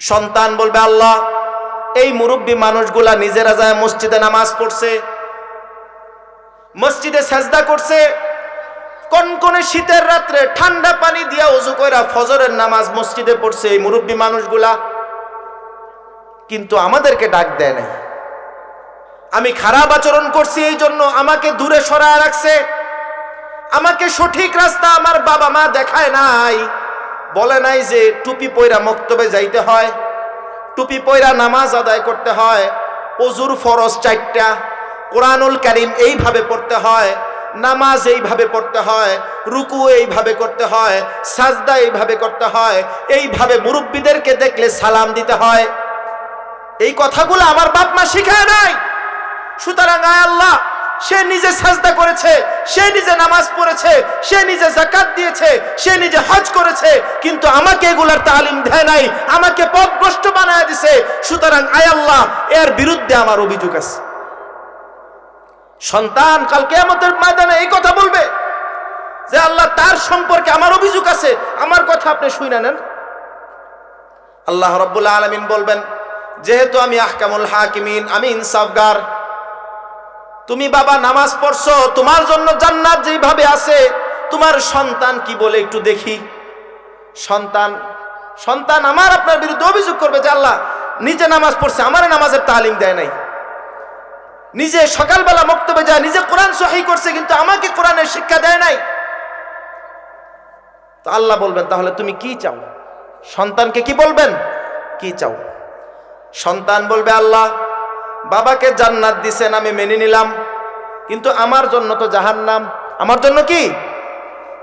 সন্তান বলবে, আল্লাহ, এই মুরব্বী মানুষগুলা নিজেরা যায় মসজিদে নামাজ পড়ছে, মসজিদে সেজদা করছে কনকনে শীতের রাত্রে ঠান্ডা পানি দিয়া উজু কইরা ফজরের নামাজ মসজিদে পড়ছে এই মুরব্বী মানুষগুলা? কিন্তু আমাদেরকে ডাক দেয় নাই। আমি খারাপ আচরণ করছি এই জন্য আমাকে দূরে সরায় রাখছে। আমাকে সঠিক রাস্তা আমার বাবা মা দেখায় নাই। বলে নাই যে টুপি পয়রা মক্তবে যাইতে হয়। টুপি পয়রা নামাজ আদায় করতে হয়। অজুর ফরজ চারটা। কোরআনুল কারিম এইভাবে পড়তে হয়। নামাজ এইভাবে পড়তে হয়। রুকু এইভাবে করতে হয়। সাজদা এইভাবে করতে হয়। এইভাবে মুরব্বীদেরকে দেখলে সালাম দিতে হয়। এই কথাগুলো আমার বাপ মা শিখায় নাই। সুতরাং আয় আল্লাহ সে নিজে সাজদা করেছে, সে নিজে নামাজ পড়েছে, সে নিজে জাকাত দিয়েছে, সে নিজে হজ করেছে, কিন্তু আমাকে এগুলার তালিম দেয় নাই, আমাকে পথভ্রষ্ট বানায় দিছে। সুতরাং আয় আল্লাহ, এর বিরুদ্ধে আমার অভিযোগ আছে। সন্তান কালকে কেয়ামতের ময়দানে এই কথা বলবে যে আল্লাহ তার সম্পর্কে আমার অভিযোগ আছে, আমার কথা আপনি শুনে নেন। আল্লাহ রব্বুল আলমিন বলবেন, যেহেতু আমি আহকামুল হাকিমিন, আমি ইনসাফগার তুমি বাবা নামাজ পড়ছো, তোমার জন্য জান্নাত যেভাবে আছে, তোমার সন্তান কি বলে একটু দেখি। সন্তান সন্তান আমার আপনার বিরুদ্ধে অভিযোগ করবে যে আল্লাহ নিজে নামাজ পড়ছে, আমার নামাজের তালিম দেয় নাই। নিজে সকালবেলা মক্তবে যায়, নিজে কোরআন সহি করছে, কিন্তু আমাকে কোরআনের শিক্ষা দেয় নাই। তো আল্লাহ বলবেন, তাহলে তুমি কি চাও? সন্তানকে কি বলবেন? কি চাও? সন্তান বলবে, আল্লাহ বাবাকে জান্নাত দিছেন, আমি মেনে নিলাম। কিন্তু আমার জন্য তো জাহান্নাম। আমার জন্য কি?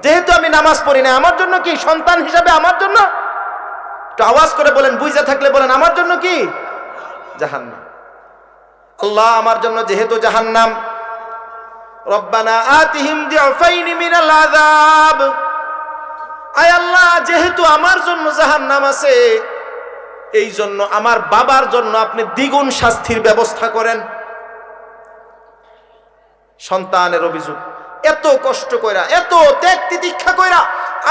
যেহেতু আমি নামাজ পড়ি না আমার জন্য কি? সন্তান হিসাবে আমার জন্য? একটু আওয়াজ করে বলেন, বুঝে থাকলে বলেন, আমার জন্য কি? জাহান্নাম। আল্লাহ আমার জন্য যেহেতু জাহান্নাম। রব্বানা আয় আল্লাহ, যেহেতু আমার জন্য জাহান্নাম আছে এই জন্য আমার বাবার জন্য আপনি দ্বিগুণ শাস্তির ব্যবস্থা করেন। সন্তানের অভিযোগ, এত কষ্ট কইরা, এত ত্যাগ তিতিক্ষা কইরা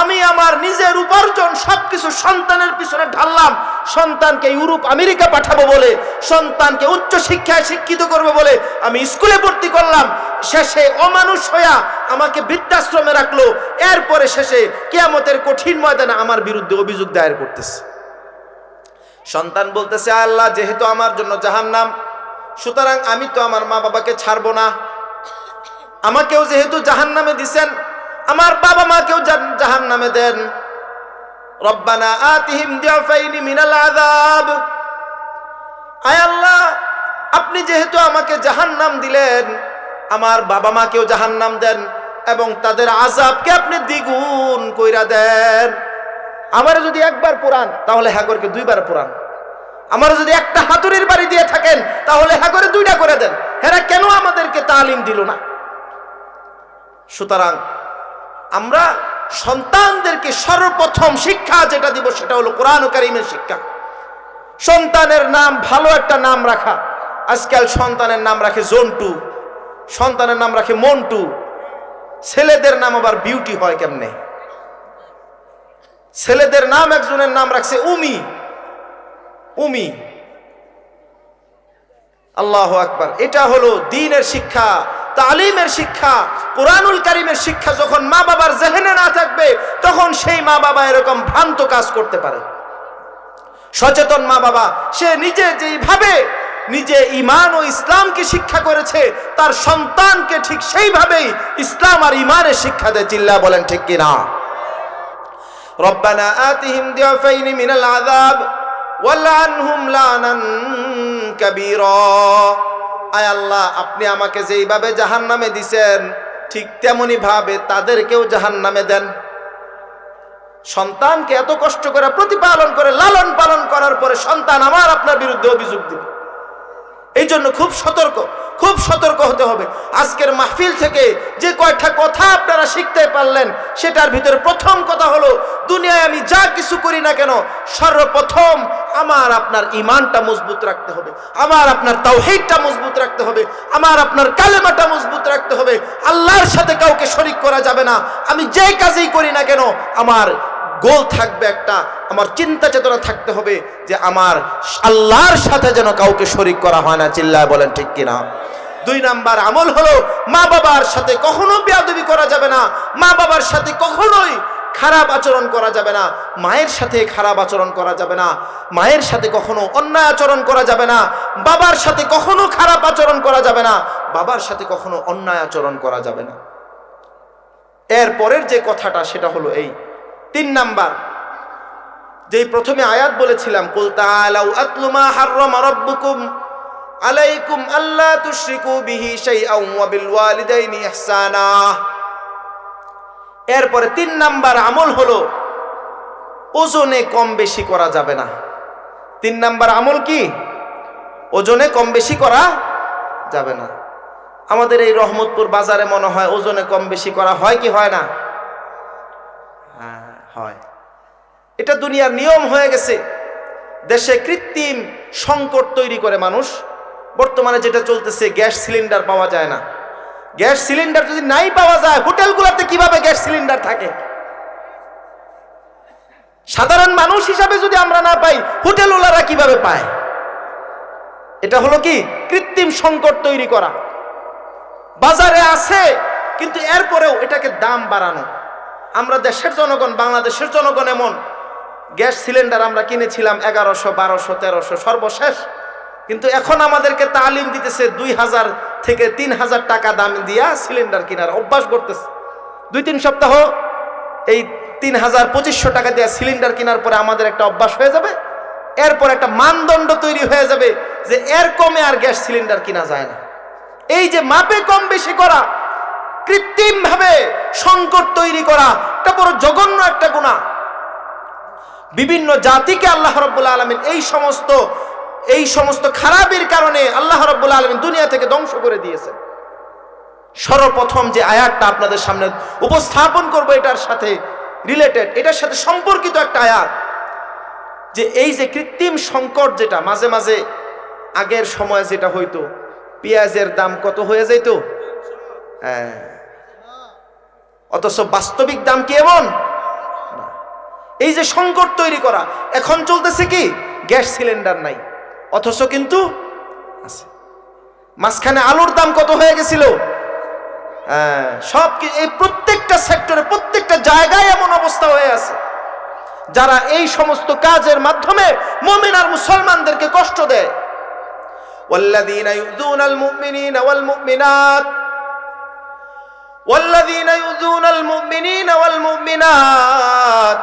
আমি আমার নিজের উপার্জন সবকিছু সন্তানের পিছনে ঢাললাম। সন্তানকে ইউরোপ, আমেরিকা পাঠাবো বলে, সন্তানকে উচ্চ শিক্ষায় শিক্ষিত করবে বলে আমি স্কুলে ভর্তি করলাম। শেষে অমানুষ হইয়া আমাকে বৃদ্ধাশ্রমে রাখল। এরপরে শেষে কেয়ামতের কঠিন ময়দানে আমার বিরুদ্ধে অভিযোগ দায়ের করতেছে। সন্তান বলতেছে, আল্লাহ, যেহেতু আমার জন্য জাহান্নাম, সুতরাং আমি তো আমার মা বাবাকে ছাড়বো না। আমাকেও যেহেতু জাহান্নামে দিছেন, আমার বাবা মাকেও জাহান নামে দেন। রব্বানা আতিহিম দিয়াফাইনি মিনাল আযাব। আয় আল্লাহ, আপনি যেহেতু আমাকে জাহান্নাম দিলেন, আমার বাবা মাকেও জাহান্নাম দেন এবং তাদের আযাবকে আপনি দ্বিগুণ কইরা দেন। আমার যদি একবার পুরান, তাহলে হাগরকে দুইবার পুরান। আমার যদি একটা হাতুড়ির বাড়ি দিয়ে থাকেন, তাহলে হাগরে দুইটা করে দেন। হেরা কেন আমাদেরকে তালিম দিল না? সুতরাং আমরা সন্তানদেরকে সর্বপ্রথম শিক্ষা যেটা দিব, সেটা হলো কোরআন কারিমের শিক্ষা। সন্তানের নাম, ভালো একটা নাম রাখা। আজকাল সন্তানের নাম রাখে জন্টু, সন্তানের নাম রাখে মন্টু। ছেলেদের নাম আবার বিউটি হয় কেমনে? ছেলেদের নাম, একজনের নাম রাখছে উমি। উমি। আল্লাহ আকবার। এটা হলো দিনের শিক্ষা, তালিমের শিক্ষা, কোরআনুল কারিমের শিক্ষা। যখন মা বাবার জেহেনে না থাকবে, তখন সেই মা বাবা এরকম ভ্রান্ত কাজ করতে পারে। সচেতন মা বাবা, সে নিজে যেইভাবে নিজে ইমান ও ইসলামকে শিক্ষা করেছে, তার সন্তানকে ঠিক সেইভাবেই ইসলাম আর ইমানের শিক্ষা দেয়। চিল্লা বলেন ঠিক কিনা? রব্বানা আতিহিম দিয়াফাইনি মিনাল আযাব ওয়ালআনহুম লানান কাবীরা। আয় আল্লাহ, আপনি আমাকে যেইভাবে জাহান নামে দিছেন, ঠিক তেমনি ভাবে তাদেরকেও জাহান নামে দেন। সন্তানকে এত কষ্ট করে প্রতিপালন করে, লালন পালন করার পরে সন্তান আমার আপনার বিরুদ্ধে অভিযোগ দিবে। এই জন্য খুব সতর্ক খুব সতর্ক হতে হবে। আজকের মাহফিল থেকে যে কয়েকটা কথা আপনারা শিখতে পারলেন, সেটার ভিতরে প্রথম কথা হলো, দুনিয়ায় আমি যা কিছু করি না কেন, সর্বপ্রথম আমার আপনার ইমানটা মজবুত রাখতে হবে, আমার আপনার তাওহিদটা মজবুত রাখতে হবে, আমার আপনার কালেমাটা মজবুত রাখতে হবে। আল্লাহর সাথে কাউকে শরিক করা যাবে না। আমি যে কাজেই করি না কেন, আমার গোল থাকবে একটা, আমার চিন্তা চেতনা থাকতে হবে যে আমার আল্লাহর সাথে যেন কাউকে শরিক করা হয় না, চিল্লায় বলেন ঠিক কিনা। দুই নাম্বার আমল হলো মা বাবার সাথে কখনো বেয়াদবি করা যাবে না, মা বাবার সাথে কখনোই খারাপ আচরণ করা যাবে না, মায়ের সাথে খারাপ আচরণ করা যাবে না, মায়ের সাথে কখনো অন্যায় আচরণ করা যাবে না, বাবার সাথে কখনো খারাপ আচরণ করা যাবে না, বাবার সাথে কখনো অন্যায় আচরণ করা যাবে না। এর পরের যে কথাটা, সেটা হলো এই তিন নাম্বার, যেই প্রথমে আয়াত বলেছিলাম আলাইকুম বিল এরপরে তিন নাম্বার আমল হলো, ওজনে কম বেশি করা যাবে না। তিন নাম্বার আমল কি? ওজনে কম বেশি করা যাবে না। আমাদের এই রহমতপুর বাজারে মনে হয় ওজনে কম বেশি করা হয় কি হয় না? হ্যাঁ। এটা দুনিয়ার নিয়ম হয়ে গেছে। দেশে কৃত্রিম সংকট তৈরি করে মানুষ। বর্তমানে যেটা চলতেছে, গ্যাস সিলিন্ডার পাওয়া যায় না। গ্যাস সিলিন্ডার যদি নাই পাওয়া যায়, হোটেলগুলোতে কীভাবে গ্যাস সিলিন্ডার থাকে? সাধারণ মানুষ হিসাবে যদি আমরা না পাই, হোটেলওয়ালারা কীভাবে পায়? এটা হলো কি? কৃত্রিম সংকট তৈরি করা। বাজারে আছে, কিন্তু এরপরেও এটাকে দাম বাড়ানো। আমরা দেশের জনগণ, বাংলাদেশের জনগণ এমন। গ্যাস সিলিন্ডার আমরা কিনেছিলাম এগারোশো, বারোশো, তেরোশো, সর্বশেষ। কিন্তু এখন আমাদেরকে তালিম দিতেছে দুই হাজার থেকে তিন হাজার টাকা দাম দিয়া সিলিন্ডার কেনার অভ্যাস করতেছে। দুই, তিন সপ্তাহ এই তিন হাজার পঁচিশশো টাকা দিয়ে সিলিন্ডার কেনার পরে আমাদের একটা অভ্যাস হয়ে যাবে। এরপর একটা মানদণ্ড তৈরি হয়ে যাবে যে এর কমে আর গ্যাস সিলিন্ডার কিনা যায় না। এই যে মাপে কম বেশি করা কৃত্রিম ভাবে সংকট তৈরি করা, এটা বড় জঘন্য একটা গুণা। বিভিন্ন জাতিকে আল্লাহ রব্বুল্লা আলমিন এই সমস্ত এই সমস্ত খারাপের কারণে আল্লাহ রব্বুল্লা আলমিন দুনিয়া থেকে ধ্বংস করে দিয়েছেন। সর্বপ্রথম যে আয়াতটা আপনাদের সামনে উপস্থাপন করব, এটার সাথে রিলেটেড এটার সাথে সম্পর্কিত একটা আয়াত। যে এই যে কৃত্রিম সংকট যেটা, মাঝে মাঝে আগের সময় যেটা হইতো, পেঁয়াজের দাম কত হয়ে যেত হ্যাঁ। অথচ বাস্তবিক দাম কি এমন না। এই যে সংকট তৈরি করা এখন চলতেছে কি গ্যাস সিলিন্ডার নাই অথচ কিন্তু আছে মাঝখানে আলুর দাম কত হয়ে গেছিল হ্যাঁ, সব কি- এই প্রত্যেকটা সেক্টরে প্রত্যেকটা জায়গায় এমন অবস্থা হয়ে আছে যারা এই সমস্ত কাজের মাধ্যমে মমিন আর মুসলমানদেরকে কষ্ট দেয় والذين يؤذون المؤمنين والمؤمنات والذين يؤذون المؤمنين والمؤمنات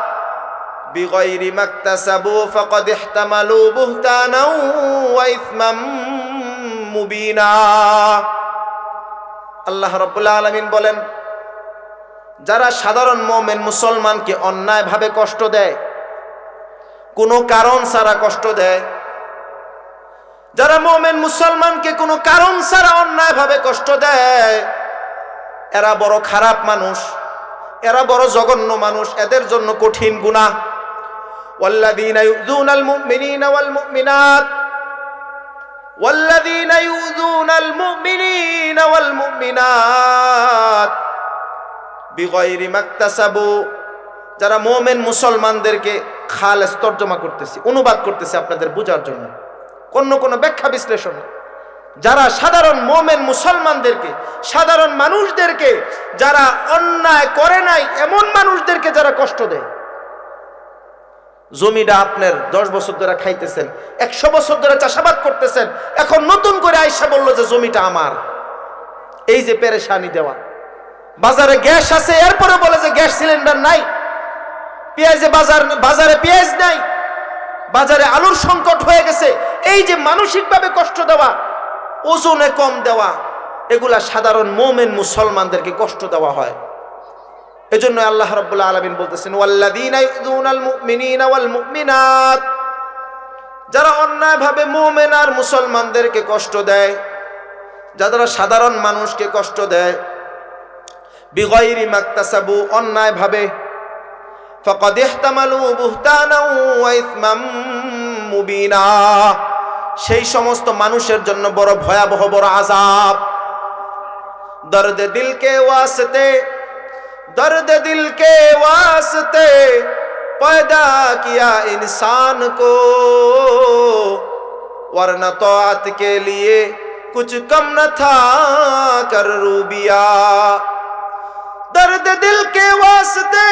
بغير ما اكتسبوا فقد احتملوا بهتانا وإثما مبينا আল্লাহ রব্বুল্লাহ আলমিন বলেন যারা সাধারণ মোমেন মুসলমানকে অন্যায়ভাবে কষ্ট দেয় কোনো কারণ ছাড়া কষ্ট দেয় যারা মোমেন মুসলমানকে কোনো কারণ ছাড়া অন্যায়ভাবে কষ্ট দেয় এরা বড় খারাপ মানুষ এরা বড় জঘন্য মানুষ এদের জন্য কঠিন গুণা والذين يؤذون المؤمنين والمؤمنات والذين يؤذون المؤمنين والمؤمنات بغير ما اكتسبوا যারা মোমেন মুসলমানদেরকে খালেস তর্জমা করতেছি অনুবাদ করতেছি আপনাদের বোঝার জন্য অন্য কোনো ব্যাখ্যা বিশ্লেষণ না। যারা সাধারণ মোমেন মুসলমানদেরকে, সাধারণ মানুষদেরকে, যারা অন্যায় করে নাই, এমন মানুষদেরকে যারা কষ্ট দেয়। জমিটা আপনার দশ বছর ধরে খাইতেছেন, একশো বছর ধরে চাষাবাদ করতেছেন, এখন নতুন করে আইসা বলল যে জমিটা আমার। এই যে পেরেশানি দেওয়া। বাজারে গ্যাস আছে, এরপরে বলে যে গ্যাস সিলিন্ডার নাই। পেঁয়াজে বাজার, বাজারে পেঁয়াজ নাই। বাজারে আলুর সংকট হয়ে গেছে। এই যে মানসিকভাবে কষ্ট দেওয়া ওজনে কম দেওয়া, এগুলা সাধারণ মোমেন মুসলমানদেরকে কষ্ট দেওয়া হয়। এজন্য আল্লাহ রাব্বুল আলামিন বলতেছেন, ওয়াল্লাযীনা ইউযুনাল মুমিনিনা ওয়াল মুমিনাত। যারা অন্যায়ভাবে মুমিন আর মুসলমানদেরকে কষ্ট দেয়, যারা সাধারণ মানুষকে কষ্ট দেয় বিগয়রি মাকতাসাবু, অন্যায়ভাবে, ফাকাদ ইহতামালু বুহতানাও ওয়া ইসমাম মুবিনা। সেই সমস্ত মানুষের জন্য বড় ভয়াবহ বড় আযাব দর্দ দিল কে ওয়াসতে दर्द दिल के वास्ते पैदा किया इंसान को वरना तोआत के लिए कुछ कम न था कर रूबिया दर्द दिल के वास्ते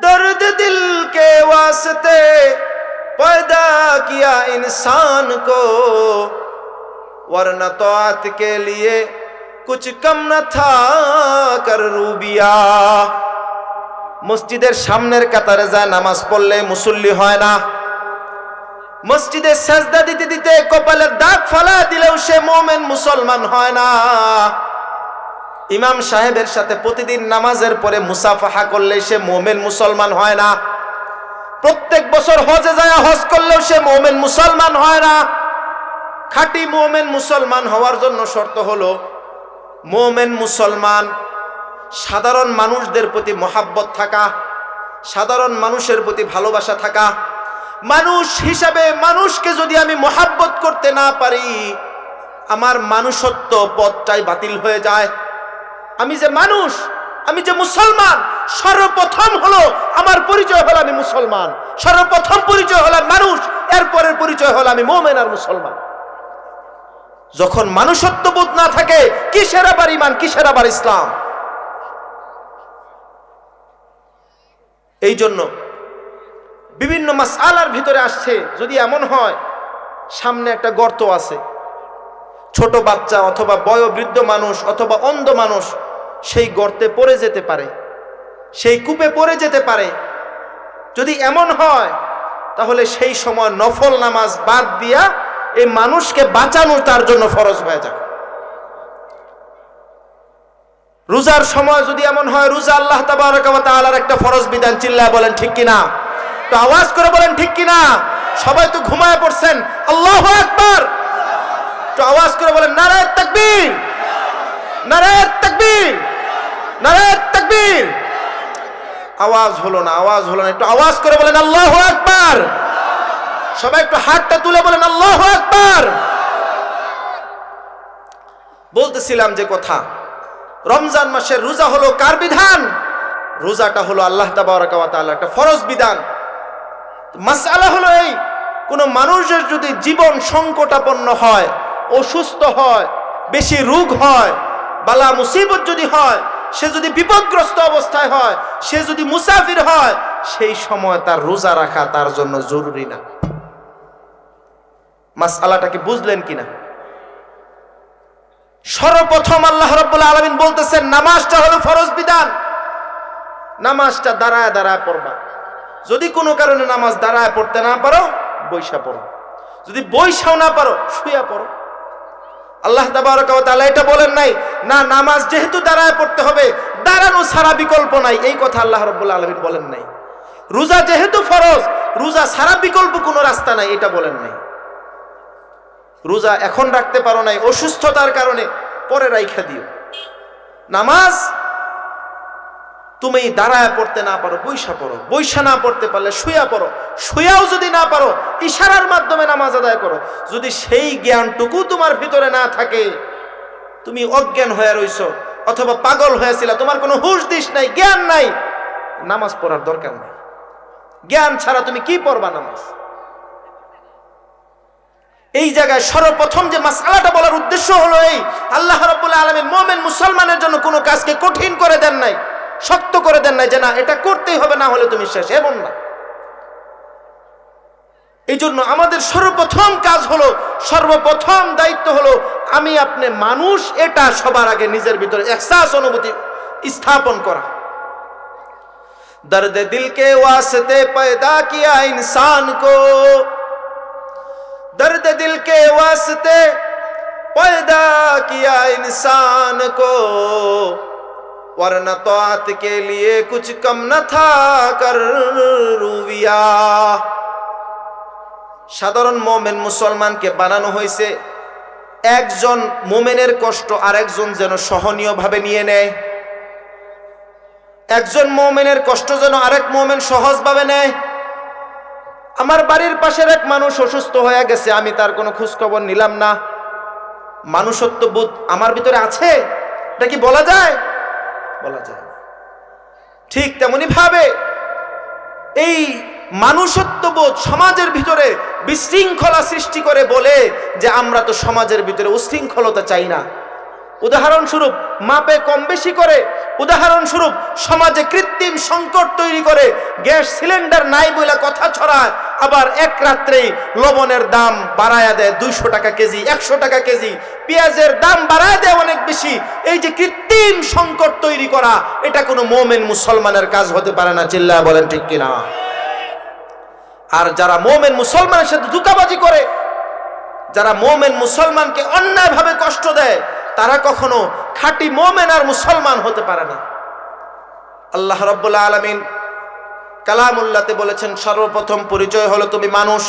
दर्द दिल के वास्ते पैदा किया इंसान को वरना तोआत के लिए कुछ कम न था कर रूबिया মসজিদের সামনের কাতারে যায় নামাজ পড়লে মুসল্লি হয় না মসজিদে সেজদা দিতে দিতে কপালের দাগ ফালা দিলেও সে মোমেন মুসলমান হয় না ইমাম সাহেবের সাথে প্রতিদিন নামাজের পরে মুসাফাহা করলে সে মোমেন মুসলমান হয় না প্রত্যেক বছর হজে যায়, হজ করলেও সে মোমেন মুসলমান হয় না। খাঁটি মোমেন মুসলমান হওয়ার জন্য শর্ত হলো, মোমেন মুসলমান সাধারণ মানুষদের প্রতি মহাব্বত থাকা, সাধারণ মানুষের প্রতি ভালোবাসা থাকা। মানুষ হিসাবে মানুষকে যদি আমি মহাব্বত করতে না পারি, আমার মানুষত্ব পথটাই বাতিল হয়ে যায়। আমি যে মানুষ আমি যে মুসলমান, সর্বপ্রথম হলো আমার পরিচয় হলো আমি মুসলমান। সর্বপ্রথম পরিচয় হলো মানুষ, এরপরের পরিচয় হলো আমি মোমেন আর মুসলমান। যখন মানুষত্ববোধ না থাকে, কিসের আবার ইমান কিসের আবার ইসলাম? এই জন্য বিভিন্ন মাস আলার ভিতরে আসছে, যদি এমন হয়, সামনে একটা গর্ত আছে। ছোট বাচ্চা অথবা বয়োবৃদ্ধ মানুষ অথবা অন্ধ মানুষ সেই গর্তে পড়ে যেতে পারে, সেই কূপে পড়ে যেতে পারে। যদি এমন হয়, তাহলে সেই সময় নফল নামাজ বাদ দিয়া এই মানুষকে বাঁচানো তার জন্য ফরজ হয়ে যাবে। রোজার সময় যদি এমন হয়, রোজা আল্লাহ তাআলার একটা ফরজ বিধান, চিল্লায় বলেন, ঠিক কিনা তো আওয়াজ করে বলেন, ঠিক কিনা সবাই তো ঘুমায় পড়ছেন, আল্লাহ আকবার! তো আওয়াজ করে বলেন নারায়ণ তাকবীর! নারায়ণ তাকবীর! আওয়াজ হলো না, আওয়াজ হলো না। একটু আওয়াজ করে বলেন, আল্লাহ আকবার। সবাই একটু হাতটা তুলে বলেন, আল্লাহ আকবার। বলতেছিলাম যে কথা, রমজান মাসের রোজা হলো কার বিধান? রোজাটা হলো আল্লাহ একটা ফরজ বিধান। মাসআলা হলো এই, কোন মানুষের যদি জীবন সংকটাপন্ন হয়, অসুস্থ হয়, বেশি রোগ হয়, বালা মুসিবত যদি হয় সে যদি বিপদগ্রস্ত অবস্থায় হয়, সে যদি মুসাফির হয়, সেই সময় তার রোজা রাখা তার জন্য জরুরি না। মাসআলাটাকে বুঝলেন কিনা? সর্বপ্রথম আল্লাহ রব্বুল আলমিন বলতেছেন, নামাজটা হলো ফরজ বিধান। নামাজটা দাঁড়ায় দাঁড়ায় পড়বা। যদি কোনো কারণে নামাজ দাঁড়ায় পড়তে না পারো, বৈশা পড়ো। যদি বৈশাও না পারো শুয়া পড়ো। আল্লাহ তালা এটা বলেন নাই, না, নামাজ যেহেতু দাঁড়ায় পড়তে হবে, দাঁড়ানো সারা বিকল্প নাই, এই কথা আল্লাহ রব্লা আলমিন বলেন নাই। রোজা যেহেতু ফরজ, রোজা সারা বিকল্প কোনো রাস্তা নাই, এটা বলেন নাই। রোজা এখন রাখতে পারো নাই অসুস্থতার কারণে, পরে রাইখা দিও। নামাজ তুমি দাঁড়ায় পড়তে না পারো, বৈশা পড়ো। বৈশা না পড়তে পারলে শুয়া পড়ো। শুয়াও যদি না পারো, ইশারার মাধ্যমে নামাজ আদায় করো। যদি সেই জ্ঞানটুকু তোমার ভিতরে না থাকে, তুমি অজ্ঞান হয়ে রইছ অথবা পাগল হয়েছিল, তোমার কোনো হুশ দিস নাই, জ্ঞান নাই, নামাজ পড়ার দরকার নাই। জ্ঞান ছাড়া তুমি কি পড়বা নামাজ? এই জায়গায় সর্বপ্রথম যে মাসালাটা বলার উদ্দেশ্য হলো এই, আল্লাহ রব্বুল্লাহ আলমীর মোমেন মুসলমানের জন্য কোনো কাজকে কঠিন করে দেন নাই। শক্ত করে দেন নাই যে না, এটা করতেই হবে, না হলে তুমি শেষ, এমন না। এই জন্য আমাদের সর্বপ্রথম কাজ হলো, সর্বপ্রথম দায়িত্ব হলো, আমি আপনি মানুষ, এটা সবার আগে নিজের ভিতরে এহসাস, অনুভূতি স্থাপন করা। দর্দ দিল কে ওয়াসতে পয়দা কিয়া ইনসান কো। দর্দ দিল কে ওয়াসতে পয়দা কিয়া ইনসান কো। वरना तोआत के लिए कुछ कम न था कर रूविया সাধারণ মোমেন মুসলমানকে বানানো হয়েছে একজন মোমেনের কষ্ট আরেকজন যেন সহনীয়ভাবে নিয়ে নেয় একজন মোমেনের কষ্ট যেন আরেক মোমেন সহজভাবে নেয় আমার বাড়ির পাশের এক মানুষ অসুস্থ হয়ে গেছে আমি তার কোনো খোঁজখবর নিলাম না মানুষত্ব বোধ আমার ভিতরে আছে এটা কি বলা যায় বলা যায়। ঠিক তেমনি ভাবে এই মানুষত্ববোধ সমাজের ভিতরে বিশৃঙ্খলা সৃষ্টি করে বলে যে আমরা তো সমাজের ভিতরে উশৃঙ্খলতা চাই না। উদাহরণস্বরূপ, মাপে কম বেশি করে, উদাহরণস্বরূপ, সমাজে কৃত্রিম সংকট তৈরি করে, গ্যাস সিলিন্ডার নাই বলে কথা ছড়ায়, আবার এক রাত্রেই লবণের দাম বাড়ায়া দেয় দুইশো টাকা কেজি, একশো টাকা কেজি, পেঁয়াজের দাম বাড়ায় দেয় অনেক বেশি। এই যে কৃত্রিম সংকট তৈরি করা, এটা কোনো মোমেন মুসলমানের কাজ হতে পারে না চিল্লা বলেন ঠিক কিনা? আর যারা মোমেন মুসলমানের সাথে দুকাবাজি করে, যারা মোমেন মুসলমানকে অন্যায়ভাবে কষ্ট দেয় তারা কখনো খাঁটি মোমেন আর মুসলমান হতে পারে না। আল্লাহ রব্বুল্লা আলমিন কালামুল্লাতে বলেছেন, সর্বপ্রথম পরিচয় হলো তুমি মানুষ।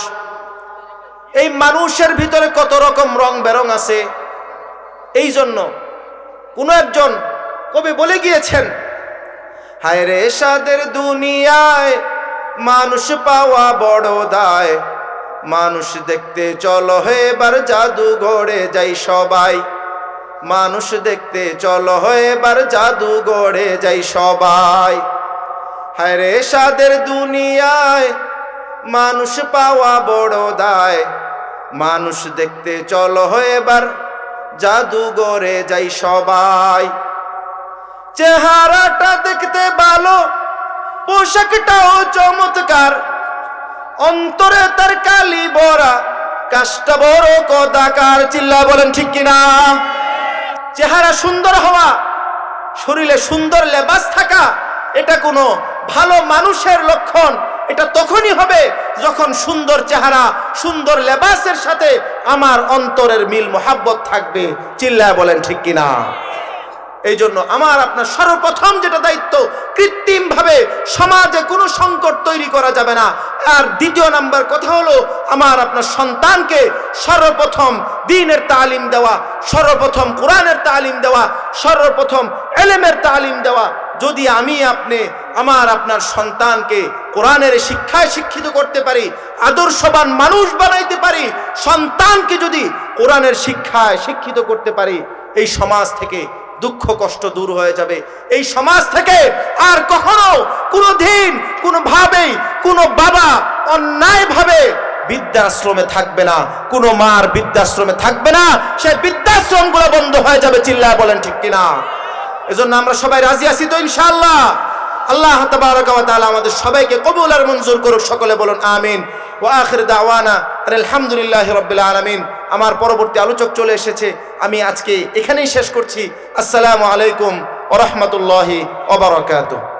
এই মানুষের ভিতরে কত রকম রং বেরং আছে। এই জন্য কোনো একজন কবি বলে গিয়েছেন, হায় রে সাদের দুনিয়ায় মানুষ পাওয়া বড় দায়। মানুষ দেখতে চলো, এবার জাদু গড়ে যাই সবাই। মানুষ দেখতে চলো এবার জাদু গড়ে যাই সবাই। হায় রে সাদের দুনিয়ায় মানুষ পাওয়া বড় দায়। মানুষ দেখতে চলো এবার জাদু গড়ে যাই সবাই। চেহারাটা দেখতে ভালো, পোশাকটাও চমৎকার। অন্তরে তার কালি বরা কাজটা বড় কদাকার। চিল্লা বলেন ঠিক কিনা? চেহারা সুন্দর হওয়া, শরীরে সুন্দর লেবাস থাকা, এটা কোনো ভালো মানুষের লক্ষণ। এটা তখনই হবে যখন সুন্দর চেহারা, সুন্দর লেবাসের সাথে আমার অন্তরের মিল, মোহাব্বত থাকবে। চিল্লায় বলেন ঠিক কিনা? এই জন্য আমার আপনার সর্বপ্রথম যেটা দায়িত্ব কৃত্রিম ভাবে সমাজে কোনো সংকট তৈরি করা যাবে না। আর দ্বিতীয় নাম্বার কথা হলো, আমার আপনার সন্তানকে সর্বপ্রথম দিনের তালিম দেওয়া, সর্বপ্রথম কোরআনের তালিম দেওয়া, সর্বপ্রথম এলেমের তালিম দেওয়া। যদি আমি, আপনি আমার আপনার সন্তানকে কোরআনের শিক্ষায় শিক্ষিত করতে পারি, আদর্শবান মানুষ বানাইতে পারি, সন্তানকে যদি কোরআনের শিক্ষায় শিক্ষিত করতে পারি, এই সমাজ থেকে দুঃখ, কষ্ট দূর হয়ে যাবে। এই সমাজ থেকে আর কখনো কোনো দিন, কোনো ভাবেই, কোনো বাবা অন্যায়ভাবে বৃদ্ধাশ্রমে থাকবে না। কোনো মার বৃদ্ধাশ্রমে থাকবে না। সে বৃদ্ধাশ্রমগুলো বন্ধ হয়ে যাবে চিল্লা বলেন ঠিক কিনা। এজন্য আমরা সবাই রাজি আছি তো, ইনশাআল্লাহ। আল্লাহ তাআলা আমাদের সবাইকে কবুল আর মঞ্জুর করুক। সকলে বলুন, আমিন। ওয়া আখির দাওয়ানা আলহামদুলিল্লাহি রাব্বিল আলামিন। আমার পরবর্তী আলোচক চলে এসেছে। আমি আজকে এখানেই শেষ করছি। আসসালামু আলাইকুম ওয়া রাহমাতুল্লাহি ওয়া বারাকাতুহু।